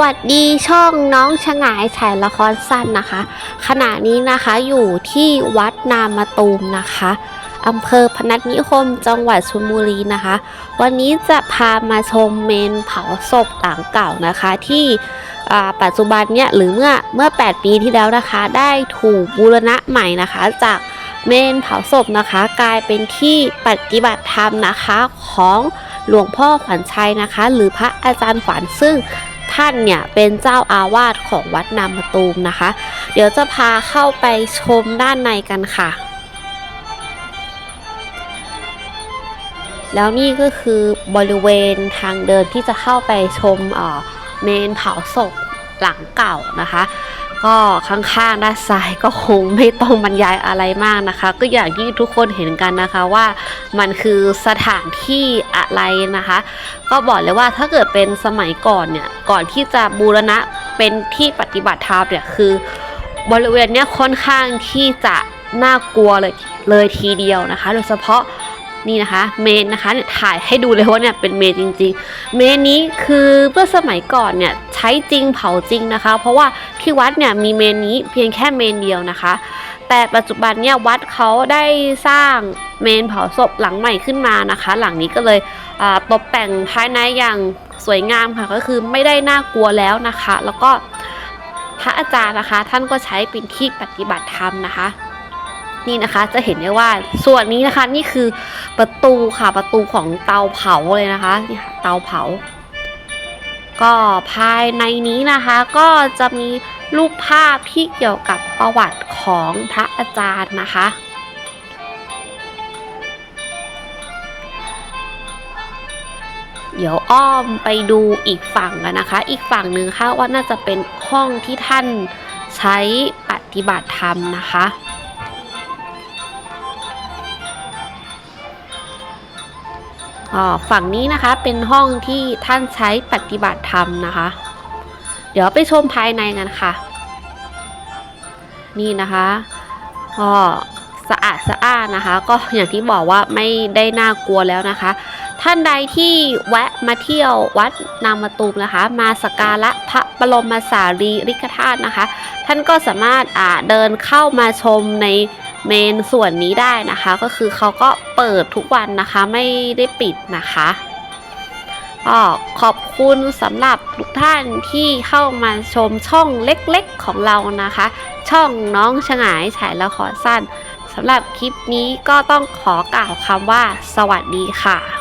วัสดีช่องน้องฉงายฉายละครสั้นนะคะ ขณะนี้นะคะอยู่ที่วัดนามะตูมนะคะอำเภอพนัสนิคมจังหวัดชลบุรีนะคะ วันนี้จะพามาชมเมนเผาศพหลังเก่านะคะ ที่ปัจจุบันเนี่ยหรือเมื่อเมื่อ 8 ปีที่แล้วนะคะ ได้ถูกบูรณะใหม่นะคะจากเมนเผาศพนะคะ กลายเป็นที่ปฏิบัติธรรมนะคะของหลวงพ่อขวัญชัยนะคะ หรือพระอาจารย์ขวัญซึ่ง ท่านเนี่ยเป็นเจ้าอาวาสของวัดนามตูมนะคะ เดี๋ยวจะพาเข้าไปชมด้านในกันค่ะ แล้วนี่ก็คือบริเวณทางเดินที่จะเข้าไปชมเอ่อเมนเผาศพหลังเก่านะคะ ก็ข้างๆด้านซ้ายก็คงไม่ต้องบรรยายอะไรมากนะคะ ก็อย่างที่ทุกคนเห็นกันนะคะว่ามันคือสถานที่อะไรนะคะ ก็บอกเลยว่าถ้าเกิดเป็นสมัยก่อนเนี่ยก่อนที่จะบูรณะเป็นที่ปฏิบัติธรรมเนี่ยคือบริเวณเนี้ยค่อนข้างที่จะน่ากลัวเลยเลยทีเดียวนะคะ โดยเฉพาะ นี่นะคะเมนนะคะเนี่ยถ่ายให้ดูเลยว่าเนี่ยเป็นเมนจริง ๆ เมนนี้คือเมื่อสมัยก่อนเนี่ยใช้จริงเผาจริงนะคะ เพราะว่าที่วัดเนี่ยมีเมนนี้เพียงแค่เมนเดียวนะคะ แต่ปัจจุบันเนี่ยวัดเขาได้สร้างเมนเผาศพหลังใหม่ขึ้นมานะคะ หลังนี้ก็เลยตกแต่งภายในอย่างสวยงามค่ะก็คือไม่ได้น่ากลัวแล้วนะคะ แล้วก็พระอาจารย์นะคะ ท่านก็ใช้เป็นที่ปฏิบัติธรรมนะคะ นี่นะคะจะเห็นได้ว่าส่วนนี้นะคะนี่คือประตูค่ะประตูของเตาเผาเลยนะคะนี่ค่ะเตาเผา ก็ภายในนี้นะคะก็จะมีรูปภาพที่เกี่ยวกับประวัติของพระอาจารย์นะคะเดี๋ยวอ้อมไปดูอีกฝั่งกันนะคะ อีกฝั่งหนึ่งค่ะว่าน่าจะเป็นห้องที่ท่านใช้ปฏิบัติธรรมนะคะ ฝั่งนี้นะคะเป็นห้องที่ท่านใช้ปฏิบัติธรรมนะคะ เดี๋ยวไปชมภายในกันค่ะ นี่นะคะก็สะอาดสะอ้านนะคะ ก็อย่างที่บอกว่าไม่ได้น่ากลัวแล้วนะคะ ท่านใดที่แวะมาเที่ยววัดนามตูมนะคะ มาสักการะพระบรมสารีริกธาตุนะคะ ท่านก็สามารถอ่าเดินเข้ามาชมใน เมนส่วนนี้ได้นะคะ ก็คือเขาก็เปิดทุกวันนะคะไม่ได้ปิดนะคะก็ขอบคุณสำหรับทุกท่านที่เข้ามาชมช่องเล็กๆของเรานะคะ ช่องน้องฉงายฉายละครสั้นสำหรับคลิปนี้ก็ต้องขอกล่าวคำว่า สวัสดีค่ะ